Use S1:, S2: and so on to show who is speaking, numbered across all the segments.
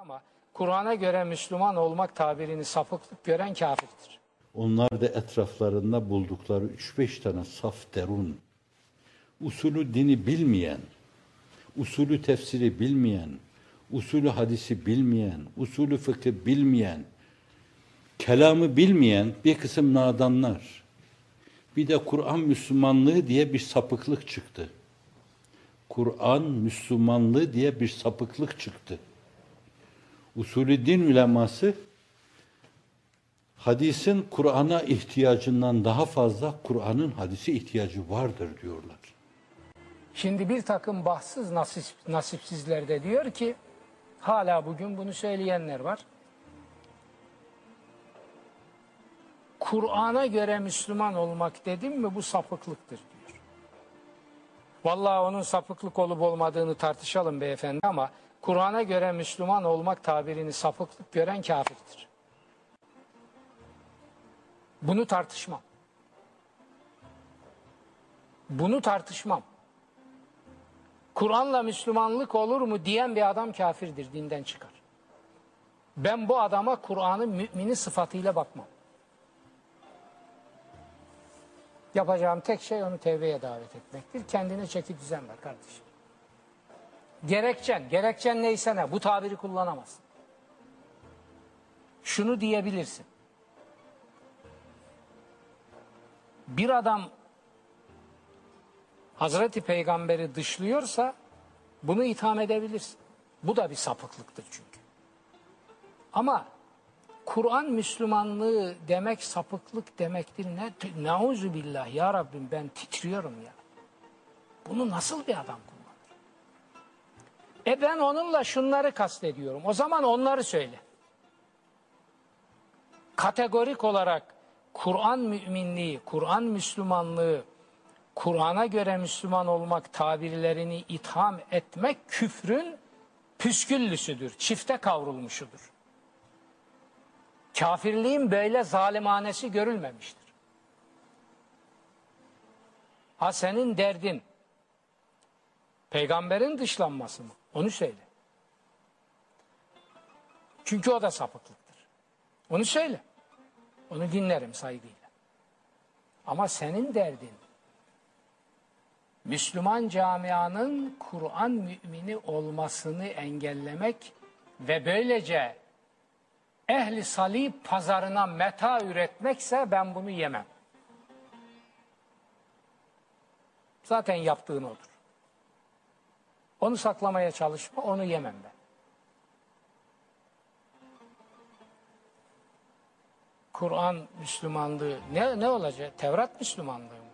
S1: Ama Kur'an'a göre Müslüman olmak tabirini sapıklık gören kafirdir.
S2: Onlar da etraflarında buldukları 3-5 tane saf derun, usulü dini bilmeyen, usulü tefsiri bilmeyen, usulü hadisi bilmeyen, usulü fıkı bilmeyen, kelamı bilmeyen bir kısım nadanlar. Bir de Kur'an Müslümanlığı diye bir sapıklık çıktı. Kur'an Müslümanlığı diye bir sapıklık çıktı. Usulü din uleması hadisin Kur'an'a ihtiyacından daha fazla Kur'an'ın hadisi ihtiyacı vardır diyorlar.
S1: Şimdi bir takım bahtsız nasip, nasipsizler de diyor ki hala bugün bunu söyleyenler var. Kur'an'a göre Müslüman olmak dedim mi bu sapıklıktır diyor. Vallahi onun sapıklık olup olmadığını tartışalım beyefendi ama Kur'an'a göre Müslüman olmak tabirini sapıklık gören kafirdir. Bunu tartışmam. Bunu tartışmam. Kur'an'la Müslümanlık olur mu diyen bir adam kafirdir, dinden çıkar. Ben bu adama Kur'an'ın mümini sıfatıyla bakmam. Yapacağım tek şey onu tevbeye davet etmektir. Kendine çeki düzen ver kardeşim. Gerekçen, gerekçen neyse ne bu tabiri kullanamazsın. Şunu diyebilirsin. Bir adam Hazreti Peygamber'i dışlıyorsa bunu itham edebilirsin. Bu da bir sapıklıktır çünkü. Ama Kur'an Müslümanlığı demek sapıklık demektir. Ne? Nauzu billah ya Rabbim ben titriyorum ya. Bunu nasıl bir adam kullanır? E ben onunla şunları kastediyorum. O zaman onları söyle. Kategorik olarak Kur'an müminliği, Kur'an Müslümanlığı, Kur'an'a göre Müslüman olmak tabirlerini itham etmek küfrün püsküllüsüdür, çifte kavrulmuşudur. Kafirliğin böyle zalimanesi görülmemiştir. Ha senin derdin peygamberin dışlanması mı? Onu söyle. Çünkü o da sapıklıktır. Onu söyle. Onu dinlerim saygıyla. Ama senin derdin Müslüman camianın Kur'an mümini olmasını engellemek ve böylece ehli salib pazarına meta üretmekse ben bunu yemem. Zaten yaptığın odur. Onu saklamaya çalışma, onu yemem ben. Kur'an Müslümanlığı ne, ne olacak? Tevrat Müslümanlığı mı?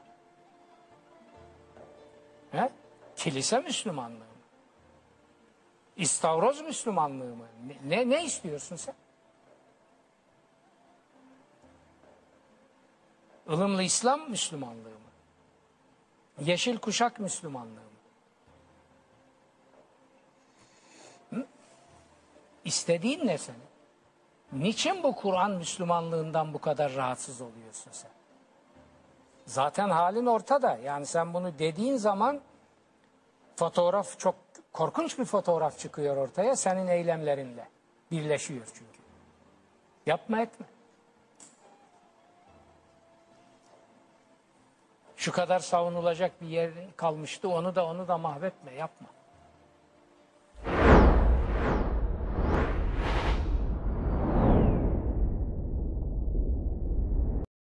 S1: He? Kilise Müslümanlığı mı? İstavroz Müslümanlığı mı? Ne, ne, istiyorsun sen? Ilımlı İslam Müslümanlığı mı? Yeşil kuşak Müslümanlığı mı? İstediğin ne senin? Niçin bu Kur'an Müslümanlığından bu kadar rahatsız oluyorsun sen? Zaten halin ortada. Yani sen bunu dediğin zaman fotoğraf çok korkunç bir fotoğraf çıkıyor ortaya senin eylemlerinle. Birleşiyor çünkü. Yapma etme. Şu kadar savunulacak bir yer kalmıştı onu da onu da mahvetme yapma.